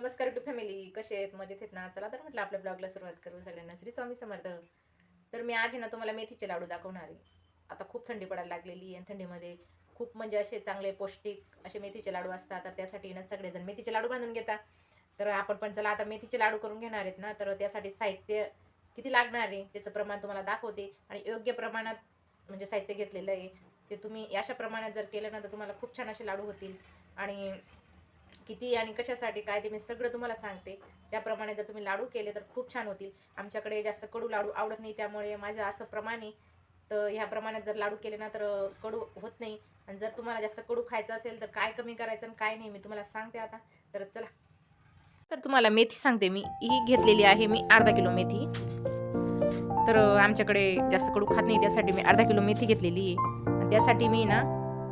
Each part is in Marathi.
नमस्कार टू फॅमिली कसे आहेत? मजेत आहेत ना? चला तर म्हटलं आपल्या ब्लॉगला सुरुवात करू. सगळ्यांना श्री स्वामी समर्थ. तर मी आज आहे ना तुम्हाला मेथीचे लाडू दाखवणार आहे. आता खूप थंडी पडायला लागलेली आहे आणि थंडीमध्ये खूप म्हणजे असे चांगले पौष्टिक असे मेथीचे लाडू असतात. तर त्यासाठी ना सगळेजण मेथीचे लाडू बांधून घेता. तर आपण पण चला आता मेथीचे लाडू करून घेणार आहेत ना. तर त्यासाठी साहित्य किती लागणार आहे? त्याचं प्रमाण तुम्हाला दाखवते. आणि योग्य प्रमाणात म्हणजे साहित्य घेतलेलं आहे. ते तुम्ही अशा प्रमाणात जर केलं ना तर तुम्हाला खूप छान असे लाडू होतील. आणि किती आणि कशासाठी काय ते मी सगळं तुम्हाला सांगते. त्याप्रमाणे जर तुम्ही लाडू केले तर खूप छान होतील. आमच्याकडे जास्त कडू लाडू आवडत नाही त्यामुळे माझ्या असं प्रमाणे तर ह्या प्रमाणात जर लाडू केले ना तर कडू होत नाही. आणि जर तुम्हाला जास्त कडू खायचं असेल तर काय कमी करायचं आणि काय नाही मी तुम्हाला सांगते आता. तर चला. तर तुम्हाला मेथी सांगते मी. ही घेतलेली आहे मी अर्धा किलो मेथी. तर आमच्याकडे जास्त कडू खात नाही त्यासाठी मी अर्धा किलो मेथी घेतलेली आहे. आणि त्यासाठी मी ना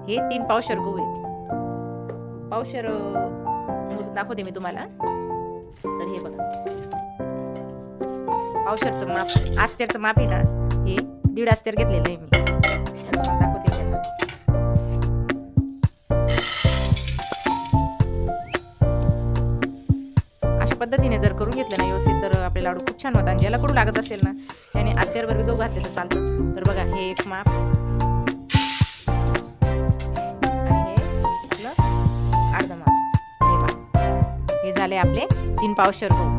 हे तीन पावशर गहू आहेत. पावशर मोजून दाखवते मी तुम्हाला. तर हे बघा. पावशरचं माप. आस्तेरचं माप आहे ना हे दीड आस्तेर घेतलेलं आहे मी. दाखवते अशा पद्धतीने जर करून घेतलं ना व्यवस्थित तर आपले लाडू खूप छान होतात. आणि ज्याला कडू लागत असेल ना त्याने आस्तेरवर बी गहू घातले तर चालतं. तर बघा हे एक माप. झाले आपले. तीन पावशर गहू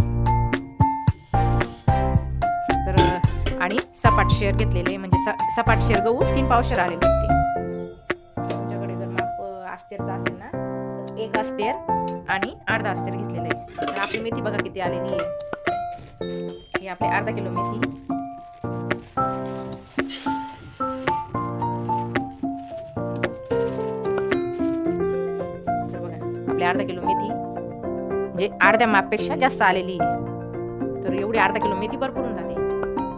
तर आणि सपाट शेअर घेतलेले म्हणजे स- सपाट शेअर गहू तीन पावशर आलेले होते. तुमच्याकडे जर माप अ, असेल ना तर एक अस्तेर आणि अर्धा अस्तेर घेतलेलं आहे. तर आपली मेथी बघा किती आलेली आहे. ही आपली अर्धा किलो मेथी. म्हणजे अर्ध्या मापपेक्षा जास्त आलेली आहे. तर एवढी अर्धा किलो मेथी भरपूर होऊन जाते.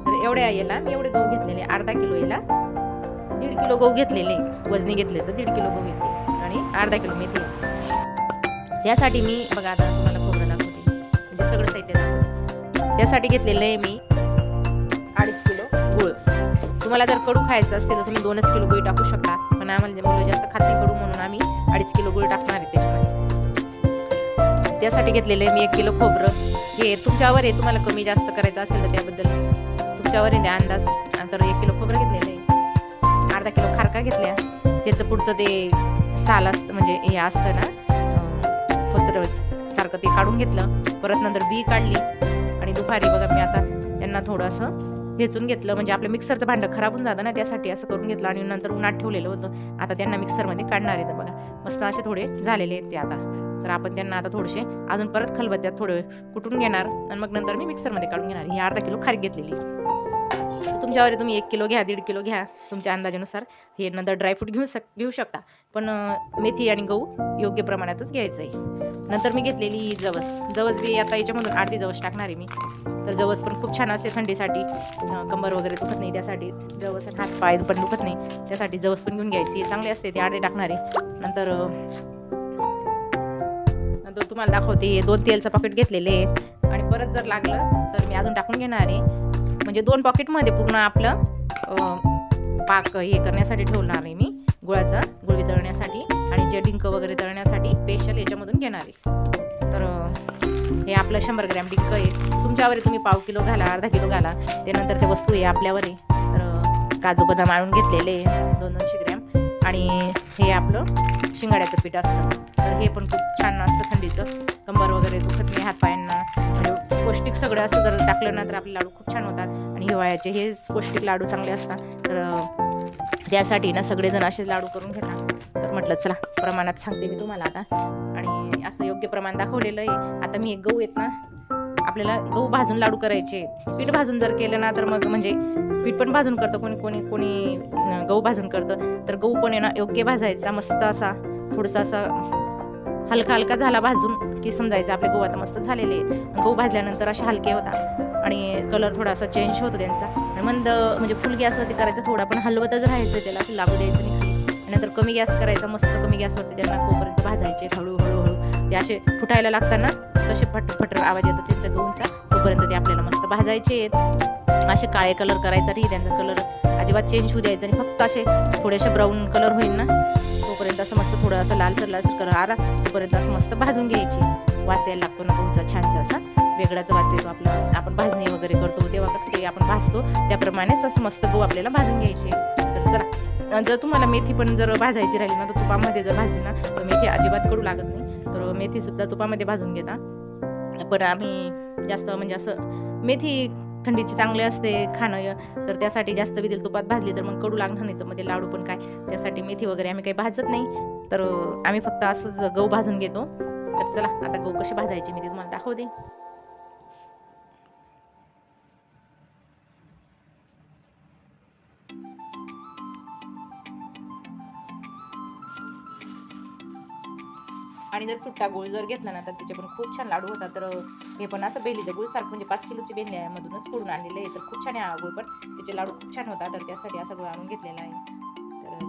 तर एवढ्या याला मी एवढे गहू घेतलेले अर्धा किलो याला दीड किलो गहू घेतलेले वजनी घेतले तर दीड किलो गहू घेतले आणि अर्धा किलो मेथी. त्यासाठी मी बघा आता तुम्हाला खोबरं दाखवते. म्हणजे सगळं साहित्य दाखवते. त्यासाठी घेतलेलं आहे मी अडीच किलो गुळ. तुम्हाला जर कडू खायचं असते तर तुम्ही दोनच किलो गुळ टाकू शकता. पण आम्हाला मुलं जास्त खात नाही कडू म्हणून आम्ही अडीच किलो गुळ टाकणार आहे त्याच्यामध्ये. त्यासाठी घेतलेलं आहे मी एक किलो खोबरं. हे तुमच्यावर आहे तुम्हाला कमी जास्त करायचं असेल तर त्याबद्दल. तुमच्यावर आहे ते अंदाज. नंतर एक किलो खोबरं घेतलेलं आहे. अर्धा किलो खारका घेतल्या. त्याचं पुढचं ते साल असतं म्हणजे हे असतं ना पत्र सारखं ते काढून घेतलं. परत नंतर बी काढली. आणि दुपारी बघा मी आता त्यांना थोडंसं वेचून घेतलं. म्हणजे आपलं मिक्सरचं भांडं खराब होऊन जातं ना त्यासाठी असं करून घेतलं. आणि नंतर उन्हात ठेवलेलं होतं. आता त्यांना मिक्सरमध्ये काढणार आहे तर बघा. मस्त असे थोडे झालेले आहेत ते आता. तर आपण त्यांना आता थोडेसे अजून परत खलबत्त्यात थोडे कुटून घेणार? आणि मग नंतर मी मिक्सरमध्ये काढून घेणार. ही अर्धा किलो खारीक घेतलेली. तुमच्यावर तुम्ही एक किलो घ्या दीड किलो घ्या तुमच्या अंदाजानुसार. हे नंतर ड्रायफ्रूट घेऊ शक घेऊ शकता. पण मेथी आणि गहू योग्य प्रमाणातच घ्यायचं आहे नंतर मी घेतलेली ही जवस. जवस बी आता याच्यामधून अर्धी जवस टाकणार आहे मी. तर जवस पण खूप छान असते थंडीसाठी. कंबर वगैरे दुखत नाही त्यासाठी. जवस हात पाय पण दुखत नाही. त्यासाठी जवस पण घेऊन घ्यायची. चांगली असते ते अर्धे टाकणार. आहे नंतर तुम्हाला दाखवते. दोन तेलचं पॉकेट घेतलेले आहेत. आणि परत जर लागलं तर मी अजून टाकून घेणार आहे. म्हणजे दोन पॉकेटमध्ये पूर्ण आपलं पाक हे करण्यासाठी ठेवणार आहे मी. गुळाचा गुळ वितळण्यासाठी आणि जे डिंक वगैरे तळण्यासाठी स्पेशल याच्यामधून घेणार आहे. तर हे आपलं शंभर ग्रॅम डिंक आहे. तुमच्यावर तुम्ही पाव किलो घाला अर्धा किलो घाला. त्यानंतर ते वस्तू आहे आपल्यावर आहे. तर काजू बदाम आणून घेतलेले दोन दोनशे ग्रॅम. आणि हे आपलं शिंगाड्याचं पीठ असतं. हे पण खूप छान असतं थंडीचं. कंबर वगैरे दुखत नाही हातपायांना म्हणजे पौष्टिक सगळं असं जर टाकलं ना तर आपले लाडू खूप छान होतात. आणि हिवाळ्याचे हे पौष्टिक लाडू चांगले असतात. तर त्यासाठी ना सगळेजण असे लाडू करून घेतात. तर म्हटलं चला प्रमाणात सांगते मी तुम्हाला आता. आणि असं योग्य प्रमाण दाखवलेलं आहे. आता मी एक गहू येत ना आपल्याला गहू भाजून लाडू करायचे पीठ भाजून जर केलं ना तर मग म्हणजे पीठ पण भाजून करतं कोणी कोणी कोणी गहू भाजून करतं. तर गहू पण आहे ना योग्य भाजायचा मस्त असा थोडासा असा हलका हलका झाला भाजून की समजायचं आपले गहू आता मस्त झालेले आहेत. गहू भाजल्यानंतर असे हलके होतात आणि कलर थोडासा चेंज होतो त्यांचा. आणि मंद म्हणजे फुल गॅसवरती करायचं थोडा पण हलवतच राहायचं त्याला लागू द्यायचं नाही. खाली आणि नंतर कमी गॅस करायचा मस्त कमी गॅसवरती त्यांना तोपर्यंत भाजायचे हळू हळू हळू ते असे फुटायला लागताना कसे फट फटर आवाज येतात त्यांचा गहूंचा तोपर्यंत ते आपल्याला मस्त भाजायचे आहेत. असे काळे कलर करायचा नाही त्यांचा कलर अजिबात चेंज होऊ द्यायचा आणि फक्त असे थोडेसे ब्राऊन कलर होईल ना तोपर्यंत असं मस्त थोडं असं लालसर लालसर कलर आला तोपर्यंत असं मस्त भाजून घ्यायची. वास यायला लागतो ना गहूचा छानसा असा वेगळाच वास येतो आपला. आपण भाजणी वगैरे करतो तेव्हा कसं काही आपण भाजतो त्याप्रमाणेच असं मस्त गहू आपल्याला भाजून घ्यायचे. तर जरा जर तुम्हाला मेथी पण जर भाजायची राहिली ना तर तुपामध्ये जर भाजली ना तर मेथी अजिबात कडू लागत नाही. तर मेथी सुद्धा तुपामध्ये भाजून घेता. पण आम्ही जास्त म्हणजे असं मेथी थंडीची चांगली असते खाणं तर त्यासाठी जास्त विदेल तुपात भाजली तर मग कडू लागणार नाही तर मग ते लाडू पण काय? त्यासाठी मेथी वगैरे आम्ही काही भाजत नाही. तर आम्ही फक्त असंच गहू भाजून घेतो. तर चला आता गहू कशी भाजायची मी ते तुम्हाला दाखवते. आणि जर सुट्टा गुळ जर घेतला ना तर त्याचे पण खूप छान लाडू होतात. तर हे पण असं बेलीचं गुळ सारखं म्हणजे पाच किलोची बेली आहे मधूनच फोडून आणलेलं आहे. तर खूप छान आहे हा गुळ पण. त्याचे लाडू खूप छान होतात तर त्यासाठी असं गुळ आणून घेतलेला आहे. तर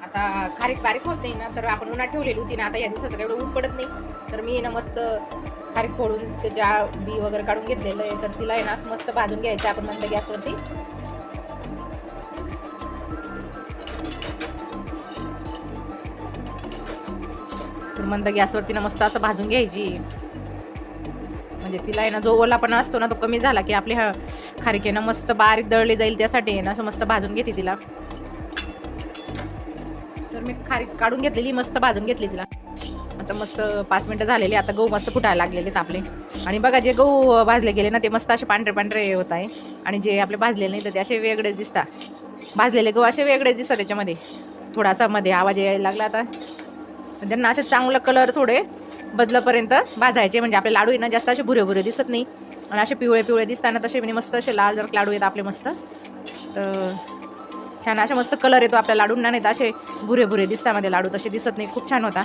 आता खारीक बारीक होत नाही ना तर आपण उन्हात ठेवलेली होती ना आता या दिवसात एवढं ऊन पडत नाही. तर मी ना मस्त खारीक फोडून त्याच्या बी वगैरे काढून घेतलेलं आहे. तर तिला आहे ना असं मस्त भाजून घ्यायचं आपण मंद गॅसवरती. मंद गॅसवरती ना मस्त असं भाजून घ्यायची. म्हणजे तिला आहे ना जो ओलापणा असतो ना तो कमी झाला की आपली खारीक आहे ना मस्त बारीक दळली जाईल त्यासाठी आहे ना असं मस्त भाजून घेते तिला. तर मी खारीक काढून घेतलेली मस्त भाजून घेतली तिला. आता मस्त पाच मिनटं झालेली आता गहू मस्त फुटायला लागलेले आहेत आपले. आणि बघा जे गहू भाजले गेले ना ते मस्त असे पांढरे पांढरे होत आहे. आणि जे आपले भाजलेले नाही तर ते असे वेगळेच दिसतात. भाजलेले गहू असे वेगळेच दिसतात त्याच्यामध्ये. थोडासा मध्ये आवाज यायला लागला आता. त्यांना असे चांगलं कलर थोडे बदलपर्यंत भाजायचे. म्हणजे आपले लाडू आहे ना जास्त असे भुरे भुरे दिसत नाही. आणि असे पिवळे पिवळे दिसताना तसे म्हणजे मस्त असे लाल जर लाडू आहेत आपले मस्त तर छान असे मस्त कलर येतो आपल्या लाडूंना. नाही तर असे भुरे भुरे दिसतात मध्ये लाडू तसे दिसत नाही. खूप छान होता.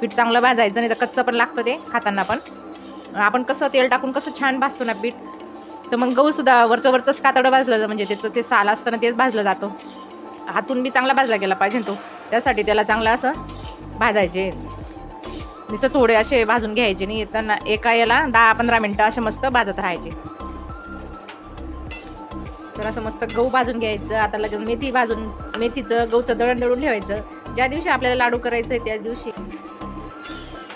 पीठ चांगलं भाजायचं नाही तर कच्चं पण लागतं ते खाताना पण. आपण कसं तेल टाकून कसं छान भाजतो ना पीठ तर मग गहूसुद्धा वरचं वरचंच कातडं भाजलं म्हणजे त्याचं ते साल असताना तेच भाजलं जातं. हातून बी चांगला भाजला गेला पाहिजे तो. त्यासाठी त्याला चांगलं असं भाजायचे. नुसतं थोडे असे भाजून घ्यायचे नाही त्यांना एका याला दहा पंधरा मिनटं असे मस्त भाजत राहायचे. तर असं मस्त गहू भाजून घ्यायचं आता लगेच मेथी भाजून मेथीचं गहूचं दळण दळून ठेवायचं. ज्या दिवशी आपल्याला लाडू करायचं आहे त्या दिवशी.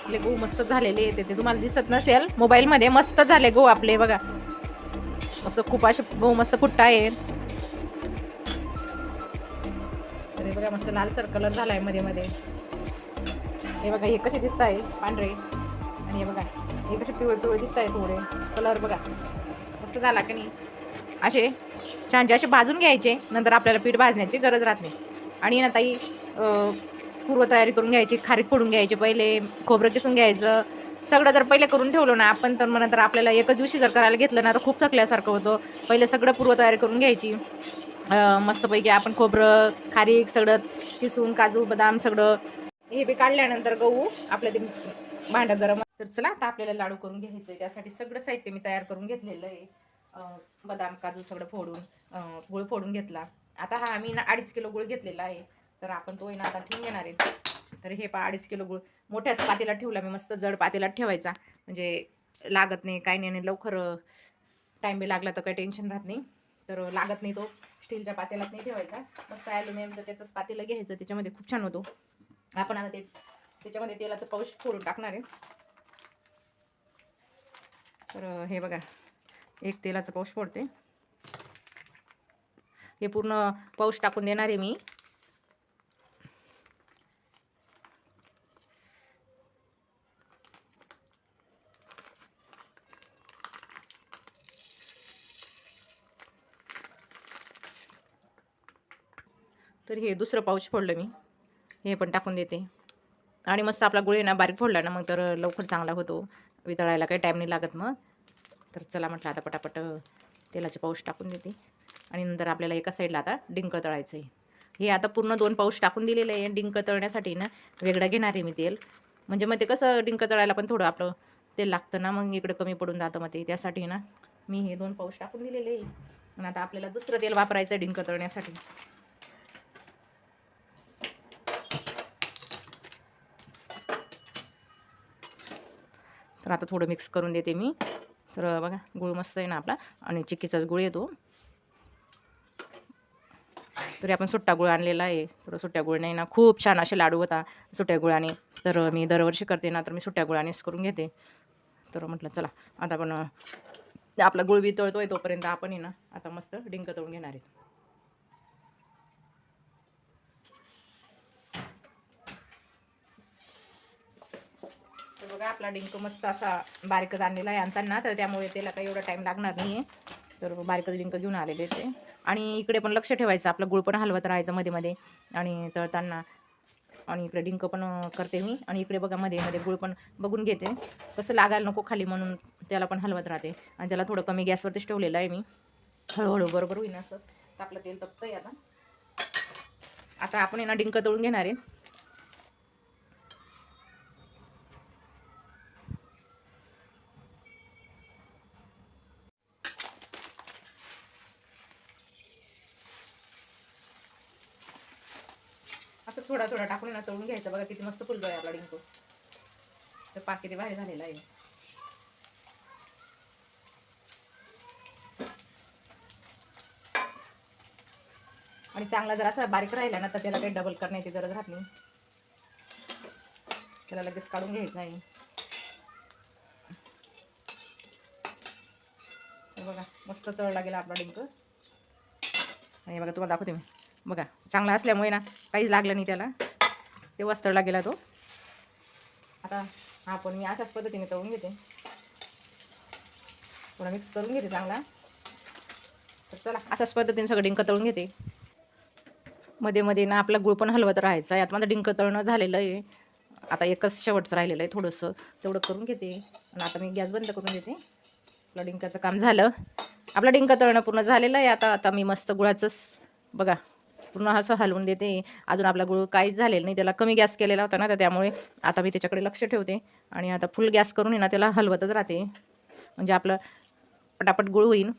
आपले गहू मस्त झालेले येते ते तुम्हाला दिसत नसेल. मोबाईलमध्ये मस्त झाले गहू आपले बघा. मस्त खूप असे गहू मस्त फुट्टा आहे. बघा मस्त लालसर कलर झाला आहे मध्ये मध्ये. हे बघा हे कसे दिसत आहे? पांढरे. आणि हे बघा हे कसे पिवळे पिवळे दिसत आहे थोडे. कलर बघा. मस्त झाला की नाही? असे छानचे असे भाजून घ्यायचे. नंतर आपल्याला पीठ भाजण्याची गरज राहत नाही. आणि ना ताई पूर्वतयारी करून घ्यायची खारीक फोडून घ्यायची पहिले खोबरं किसून घ्यायचं. सगळं जर पहिले करून ठेवलं ना आपण तर मग नंतर आपल्याला एकच दिवशी जर करायला घेतलं ना तर खूप थकल्यासारखं होतं. पहिले सगळं पूर्वतयारी करून घ्यायची. मस्तपैकी आपण खोबरं खारीक सगळं किसून काजू बदाम सगळं हे बी काढल्यानंतर गहू आपलं ते भांडं गरम तर चला आता आपल्याला लाडू करून घ्यायचं आहे त्यासाठी सगळं साहित्य मी तयार करून घेतलेलं आहे. बदाम काजू सगळं फोडून गुळ फोडून घेतला. आता हा आम्ही ना अडीच किलो गुळ घेतलेला आहे. तर आपण तो आहे ना आता ठेवून घेणार आहे. तर हे पा अडीच किलो गुळ. मोठ्याच पातेला ठेवला मी मस्त जड पातेला ठेवायचा. म्हणजे लागत नाही काही नाही लवकर टाईम बी लागला तर काही टेन्शन राहत नाही. तर लागत नाही तो. स्टीलच्या पातेलाच नाही ठेवायचा. मस्त ॲल्युमिनियमचं त्याचंच पातेलं घ्यायचं. त्याच्यामध्ये खूप छान होतो. आपण आता ते त्याच्यामध्ये तेलाचं पाऊस फोडून टाकणार आहे. तर हे बघा एक तेलाचं पाऊस फोडते. हे पूर्ण पाऊस टाकून देणार आहे मी. तर हे दुसरं पाऊच फोडलं मी. हे पण टाकून देते. आणि मस्त आपला गुळ ना बारीक फोडला ना मग तर लवकर चांगला होतो. वितळायला काही टाईम नाही लागत मग. तर चला म्हटलं आता पटापट तेलाचे पाऊस टाकून देते. आणि नंतर आपल्याला एका साईडला आता डिंक तळायचं आहे हे आता पूर्ण दोन पाऊस टाकून दिलेलं आहे. डिंक तळण्यासाठी ना वेगळं घेणार आहे मी तेल. म्हणजे मग ते कसं डिंक तळायला पण थोडं आपलं तेल लागतं ना मग इकडं कमी पडून जातं मग ते. त्यासाठी ना मी हे दोन पाऊस टाकून दिलेले आहे. आणि आता आपल्याला दुसरं तेल वापरायचं आहे डिंक तळण्यासाठी. तर आता थोडं मिक्स करून देते मी. तर बघा गुळ मस्त आहे ना आपला. आणि चिक्कीचाच गुळ येतो. तरी आपण सुट्टा गुळ आणलेला आहे. तर सुट्ट्या गुळ नाही ना खूप छान असे लाडू होता सुट्ट्या गुळाने. तर मी दरवर्षी करते ना तर मी सुट्ट्या गुळानेच करून घेते. तर म्हटलं चला आता आपण आपला गुळ वितळतो तळतोय तोपर्यंत आपण आहे ना आता मस्त डिंक तळून घेणार आहे. बघा आपला डिंक मस्त असा बारीकच आणलेला आहे आणताना तर त्यामुळे त्याला काही एवढा टाईम लागणार नाही आहे तर बारीकच डिंक घेऊन आलेले ते. आणि इकडे पण लक्ष ठेवायचं आपलं गुळ पण हलवत राहायचं मध्ये मध्ये. आणि तळताना आणि इकडे डिंक पण करते मी. आणि इकडे बघा मध्ये मध्ये गुळ पण बघून घेते. कसं लागायला नको खाली म्हणून त्याला पण हलवत राहते. आणि त्याला थोडं कमी गॅसवरतीच ठेवलेलं आहे मी. हळूहळू बरोबर होईन असं. तर आपलं तेल तपतंय आता. आता आपण यांना ना डिंक तळून घेणार आहे. असं थोडा थोडा टाकून ना तळून घ्यायचं. बघा किती मस्त फुलतोय आपला डिंक. तर पाकिती बाहेर झालेला आहे. आणि चांगला जर असा बारीक राहिला ना तर त्याला काही डबल करण्याची गरज राहत नाही. त्याला लगेच काढून घ्यायचं नाही. बघा मस्त तळला गेला आपला डिंक. आणि हे बघा तुम्हाला दाखवते मी. बघा चांगला असल्यामुळे ना काहीच लागलं नाही त्याला. ते तळला गेला तो. आता हा पण मी अशाच पद्धतीने तळून घेते. थोडा मिक्स करून घेते चांगला. तर चला अशाच पद्धतीने सगळं डिंक तळून घेते. मध्ये मध्ये ना आपला गुळ पण हलवत राहायचा आहे. आता माझं डिंक तळणं झालेलं आहे. आता एकच शेवटचं राहिलेलं आहे थोडंसं. तेवढं करून घेते. आणि आता मी गॅस बंद करून देते आपलं डिंकाचं काम झालं. आपलं डिंक तळणं पूर्ण झालेलं आहे. आता आता मी मस्त गुळाचंच बघा पूर्ण असं हलवून देते. अजून आपला गुळ काहीच झालेलं नाही. त्याला कमी गॅस केलेला होता ना तर त्यामुळे आता मी त्याच्याकडे लक्ष ठेवते. आणि आता फुल गॅस करून आहे ना त्याला हलवतच राहते. म्हणजे आपलं पटापट गुळ होईन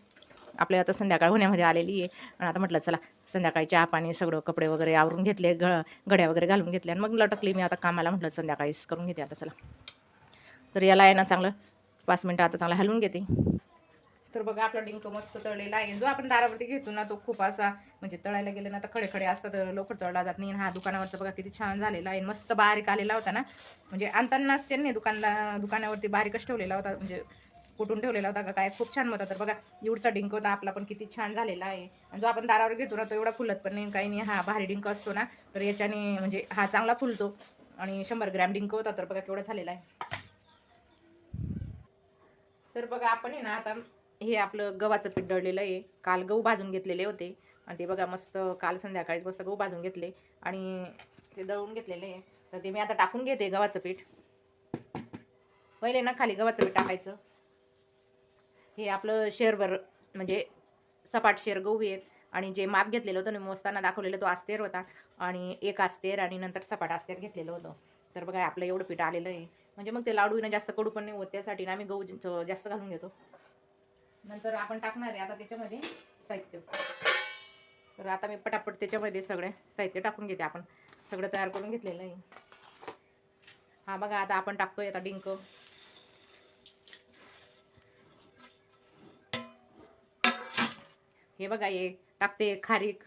आपल्या आता संध्याकाळ होण्यामध्ये आलेली आहे. आणि आता म्हटलं चला संध्याकाळी चहा पाणी सगळं कपडे वगैरे आवरून घेतले घ घड्या वगैरे घालून घेतल्या. आणि मग लटकली मी आता कामाला म्हटलं संध्याकाळीच करून घेते आता चला. तर याला आहे ना चांगलं पाच मिनटं आता चांगलं हलवून घेते. तर बघा आपला डिंक मस्त तळलेला आहे. जो आपण दारावरती घेतो ना तो खूप असा म्हणजे तळायला गेलं ना तर खडे खडे असतात लवकर तळला जात नाही. हा दुकानावरचा बघा किती छान झालेला आहे. मस्त बारीक आलेला होता ना. म्हणजे आणतानाच त्यांनी दुकानदार दुकानावरती बारीकच ठेवलेला होता. म्हणजे कुठून ठेवलेला होता का काय खूप छान होता. तर बघा एवढचा डिंक होता आपला पण किती छान झालेला आहे. आणि जो आपण दारावर घेतो ना तो एवढा फुलत पण नाही. काही नाही हा भारी डिंक असतो ना तर याच्याने म्हणजे हा चांगला फुलतो. आणि शंभर ग्रॅम डिंक होता तर बघा केवढा झालेला आहे. तर बघा आपण आहे ना आता हे आपलं गव्हाचं पीठ दळलेलं आहे. काल गहू भाजून घेतलेले होते. आणि ते बघा मस्त काल संध्याकाळी मस्त गहू भाजून घेतले. आणि ते दळून घेतलेले आहे. तर ते मी आता टाकून घेते गव्हाचं पीठ. पहिले ना खाली गव्हाचं पीठ टाकायचं. हे आपलं शेरभर म्हणजे सपाट शेर गहू आहेत. आणि जे माप घेतलेलं होतं ना मोजताना दाखवलेलं तो आस्तेर होता. आणि एक आस्तेर आणि नंतर सपाट आस्तेर घेतलेलं होतं. तर बघा आपलं एवढं पीठ आलेलं आहे. म्हणजे मग ते लाडू ना जास्त कडू पण नाही होत. त्यासाठी ना आम्ही गहू जास्त घालून घेतो. नंतर आपण टाकणार आहे आता त्याच्यामध्ये साहित्य. तर आता मी पटापट त्याच्यामध्ये सगळे साहित्य टाकून घेते. आपण सगळं तयार करून घेतलेलं आहे. हा बघा आता आपण टाकतोय आता डिंक. हे बघा हे टाकते खारीक.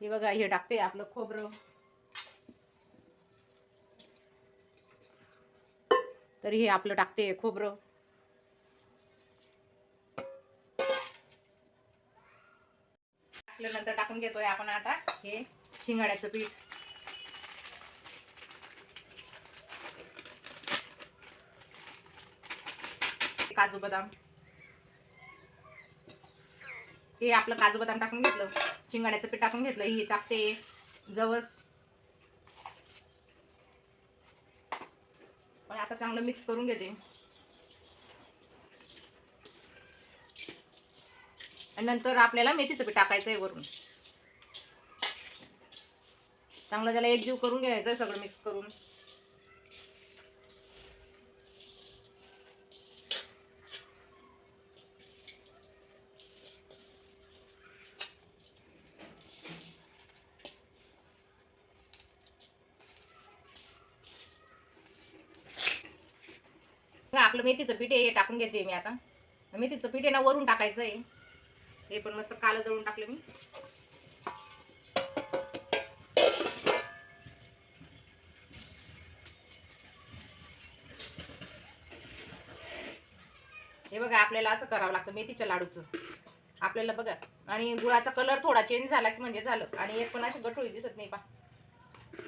हे बघा हे टाकते आपलं खोबरं. तर हे आपलं टाकते खोबरं. टाकल्यानंतर टाकून घेतोय आपण आता हे शिंगाड्याचं पीठ. काजू बदाम. हे आपलं काजू बदाम टाकून घेतलं. शिंगाड्याचं पीठ टाकून घेतलं. हे टाकते जवस. पण आता चांगलं मिक्स करून घेते. आणि नंतर आपल्याला मेथीचं पीठ टाकायचं आहे वरून. चांगलं त्याला एकजीव करून घ्यायचं सगळं मिक्स करून. टाकलं आपलं मेथीचं पीठ हे टाकून घेते मी आता. मेथीचं पीठ ना वरून टाकायचं आहे हे पण मस्त कालं दळून टाकलं मी. हे बघा आपल्याला असं करावं लागतं मेथीच्या लाडूचं. आपल्याला बघा आणि गुळाचा कलर थोडा चेंज झाला की म्हणजे झालं. आणि एक पण अशी गठोळी दिसत नाही पा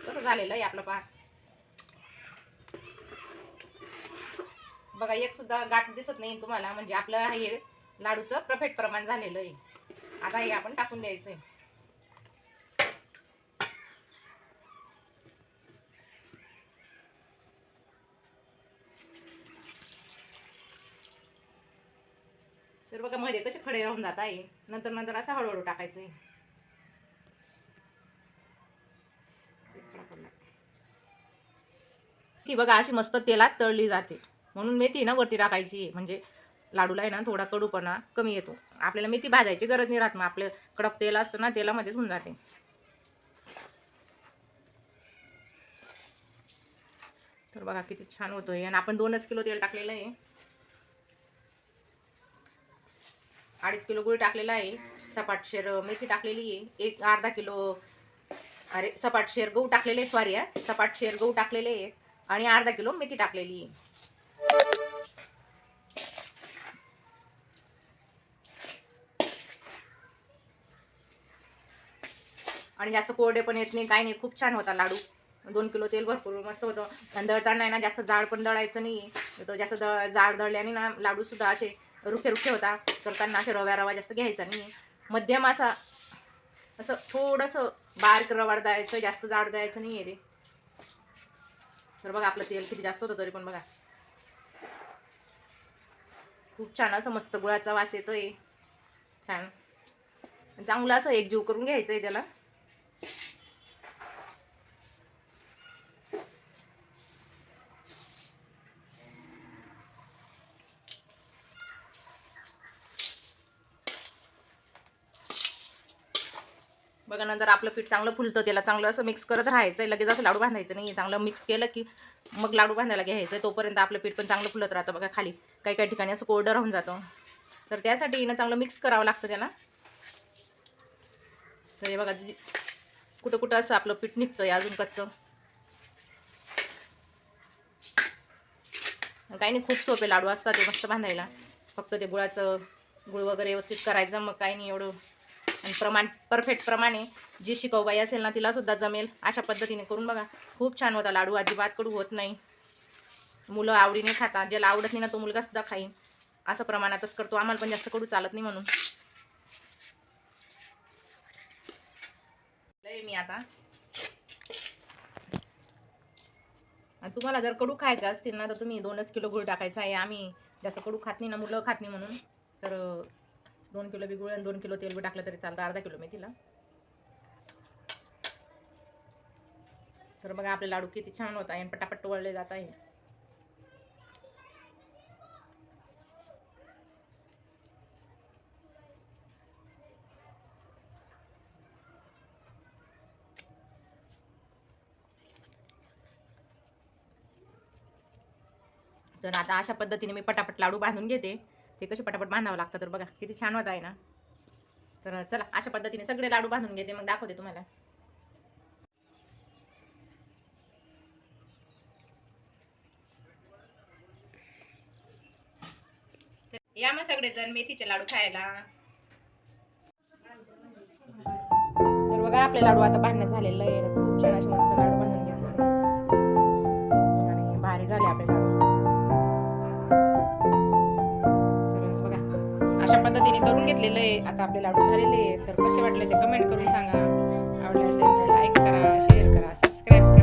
कसं झालेलं आहे आपलं पा बघा एक सुद्धा गाठ दिसत नाही तुम्हाला. म्हणजे आपलं हे लाडूचं परफेक्ट प्रमाण झालेलं आहे. आता हे आपण टाकून द्यायचंय. तर बघा मध्ये कसे खडे राहून जात आहे. नंतर नंतर असं हळूहळू टाकायचंय. ती बघा अशी मस्त तेलात तळली जाते. म्हणून मेथी ना वरती टाकायची. म्हणजे लाडूला आहे ना थोडा कडूपणा कमी येतो. आपल्याला मेथी भाजायची गरज नाही राहत मग. आपलं कडक तेल असतं ना तेलामध्येच होऊन जाते. तर बघा किती छान होतोय. आणि आपण दोनच किलो तेल टाकलेलं आहे. अडीच किलो गुळ टाकलेला आहे. सपाटशेर मेथी टाकलेली आहे. एक अर्धा किलो अरे सपाटशेर गहू टाकलेले सॉरी आहे सपाटशेर गहू टाकलेले आहे. आणि अर्धा किलो मेथी टाकलेली आहे. आणि जास्त कोरडे पण येत नाही काही नाही. खूप छान होता लाडू. दोन किलो तेल भरपूर मस्त होतं. आणि दळताना आहे ना जास्त जाड पण दळायचं नाही तो जास्त दळ जाड दळल्याने ना लाडू सुद्धा असे रुखे रुखे होता. करताना असे रव्या रवा जास्त घ्यायचा नाही मध्यम असा असं थोडंसं बारीक रवाड द्यायचं जास्त जाड द्यायचं नाही आहे ते. तर बघा आपलं तेल किती जास्त होतं तरी पण बघा. खूप छान असं मस्त गुळाचा वास येतोय. छान. चांगलं असं एक जीव करून घ्यायचं आहे त्याला. बघा नंतर आपलं पीठ चांगलं फुलतं त्याला चांगलं असं मिक्स करत राहायचं आहे लगेच असं लाडू बांधायचं नाही चांगलं मिक्स केलं की मग लाडू बांधायला घ्यायचं. तोपर्यंत आपलं पीठ पण चांगलं फुलत राहतं बघा खाली. काही काही ठिकाणी असं कोरडं राहून जातं. तर त्यासाठी ना चांगलं मिक्स करावं लागतं त्याला. तर हे बघा कुठं कुठं असं आपलं पीठ निघतंय अजून कच्चं. काही नाही खूप सोपे लाडू असतात ते मस्त बांधायला फक्त ते गुळाचं गुळ वगैरे व्यवस्थित करायचं मग काही नाही एवढं. आणि प्रमाण परफेक्ट प्रमाणे जी शिकवबाई असेल ना तिला सुद्धा जमेल. अशा पद्धतीने करून बघा. खूप छान होता लाडू. अजिबात कडू होत नाही. मुलं आवडीने खातात. ज्याला आवडत नाही ना तो मुलगा सुद्धा खाईन. असं प्रमाणातच करतो. आम्हाला पण जास्त कडू चालत नाही म्हणून. लय मी आता. आणि तुम्हाला जर कडू खायचं असतील ना तर तुम्ही दोनच किलो गुळ टाकायचा आहे. आम्ही जास्त कडू खात नाही ना मुलं खात नाही म्हणून. तर दोन किलो बी गुळ आणि दोन किलो तेल बी टाकलं तरी चालतं. अर्धा किलो मेथीला तर बघा आपले लाडू किती छान होत आहे आणि पटापट वळले जात आहे. तर आता अशा पद्धतीने मी पटापट लाडू बांधून घेते. ते कसे पटापट बांधावं लागतं तर बघा किती छान होत आहे ना. तर चला अशा पद्धतीने सगळे लाडू बांधून घेते मग दाखवते तुम्हाला. तर या मग सगळेजण मेथीचे लाडू खायला. तर बघा आपले लाडू आता बांधण्यात झालेलं आहे खूप छान असे मस्त लाडू. मी करून घेतलेलं आहे. आता आपले लाडू झालेले आहेत. तर कसे वाटले ते कमेंट करून सांगा. आवडले असेल तर लाईक करा शेअर करा सबस्क्राईब करा.